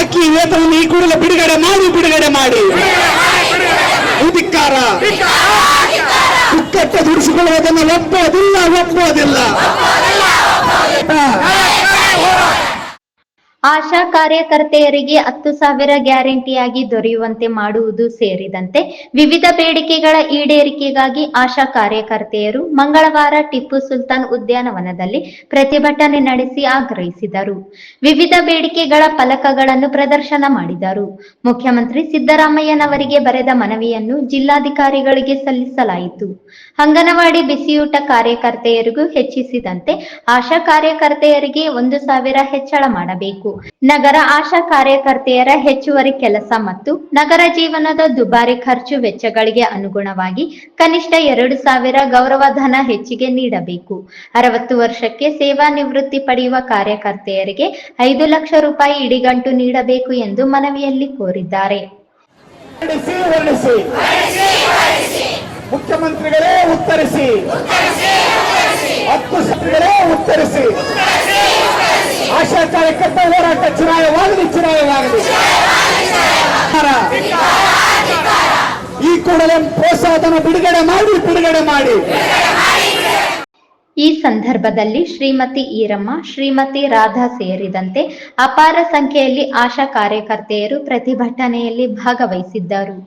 ಬಾಕಿ ವೇತನವನ್ನು ಈ ಕೂಡಲೇ ಬಿಡುಗಡೆ ಮಾಡಿ ಬಿಡುಗಡೆ ಮಾಡಿ. ಕುಕ್ಕಟ್ಟೆ ದುಡಿಸಿಕೊಳ್ಳುವುದನ್ನು ಒಪ್ಪೋದಿಲ್ಲ ಒಪ್ಪೋದಿಲ್ಲ ಆಶಾ ಕಾರ್ಯಕರ್ತೆಯರಿಗೆ ಹತ್ತು ಸಾವಿರ ಗ್ಯಾರಂಟಿಯಾಗಿ ದೊರೆಯುವಂತೆ ಮಾಡುವುದು ಸೇರಿದಂತೆ ವಿವಿಧ ಬೇಡಿಕೆಗಳ ಈಡೇರಿಕೆಗಾಗಿ ಆಶಾ ಕಾರ್ಯಕರ್ತೆಯರು ಮಂಗಳವಾರ ಟಿಪ್ಪು ಸುಲ್ತಾನ್ ಉದ್ಯಾನವನದಲ್ಲಿ ಪ್ರತಿಭಟನೆ ನಡೆಸಿ ಆಗ್ರಹಿಸಿದರು. ವಿವಿಧ ಬೇಡಿಕೆಗಳ ಫಲಕಗಳನ್ನು ಪ್ರದರ್ಶನ ಮಾಡಿದರು. ಮುಖ್ಯಮಂತ್ರಿ ಸಿದ್ದರಾಮಯ್ಯನವರಿಗೆ ಬರೆದ ಮನವಿಯನ್ನು ಜಿಲ್ಲಾಧಿಕಾರಿಗಳಿಗೆ ಸಲ್ಲಿಸಲಾಯಿತು. ಅಂಗನವಾಡಿ ಬಿಸಿಯೂಟ ಕಾರ್ಯಕರ್ತೆಯರಿಗೂ ಹೆಚ್ಚಿಸಿದಂತೆ ಆಶಾ ಕಾರ್ಯಕರ್ತೆಯರಿಗೆ ಒಂದು ಸಾವಿರ ಹೆಚ್ಚಳ ಮಾಡಬೇಕು. ನಗರ ಆಶಾ ಕಾರ್ಯಕರ್ತೆಯರ ಹೆಚ್ಚುವರಿ ಕೆಲಸ ಮತ್ತು ನಗರ ಜೀವನದ ದುಬಾರಿ ಖರ್ಚು ವೆಚ್ಚಗಳಿಗೆ ಅನುಗುಣವಾಗಿ ಕನಿಷ್ಠ ಎರಡು ಸಾವಿರ ಗೌರವಧನ ಹೆಚ್ಚಿಗೆ ನೀಡಬೇಕು. ಅರವತ್ತು ವರ್ಷಕ್ಕೆ ಸೇವಾ ನಿವೃತ್ತಿ ಪಡೆಯುವ ಕಾರ್ಯಕರ್ತೆಯರಿಗೆ ಐದು ಲಕ್ಷ ರೂಪಾಯಿ ಇಡಿಗಂಟು ನೀಡಬೇಕು ಎಂದು ಮನವಿಯಲ್ಲಿ ಕೋರಿದ್ದಾರೆ. ಮುಖ್ಯಮಂತ್ರಿಗಳೇ ಉತ್ತರಿಸಿ. ಹತ್ತು ಸಚಿವರೇ ಉತ್ತರಿಸಿ. ಕಾರ್ಯಕರ್ತ ಹೋರಾಟ ಚುನಾಯವಾಗಲಿ ಚುನಾಯವಾಗಲಿ ಈ ಕೂಡಲೇ ಪ್ರೋತ್ಸಾಹನ ಬಿಡುಗಡೆ ಮಾಡಿ ಬಿಡುಗಡೆ ಮಾಡಿ. ಈ ಸಂದರ್ಭದಲ್ಲಿ ಶ್ರೀಮತಿ ಈರಮ್ಮ, ಶ್ರೀಮತಿ ರಾಧಾ ಸೇರಿದಂತೆ ಅಪಾರ ಸಂಖ್ಯೆಯಲ್ಲಿ ಆಶಾ ಕಾರ್ಯಕರ್ತೆಯರು ಪ್ರತಿಭಟನೆಯಲ್ಲಿ ಭಾಗವಹಿಸಿದ್ದರು.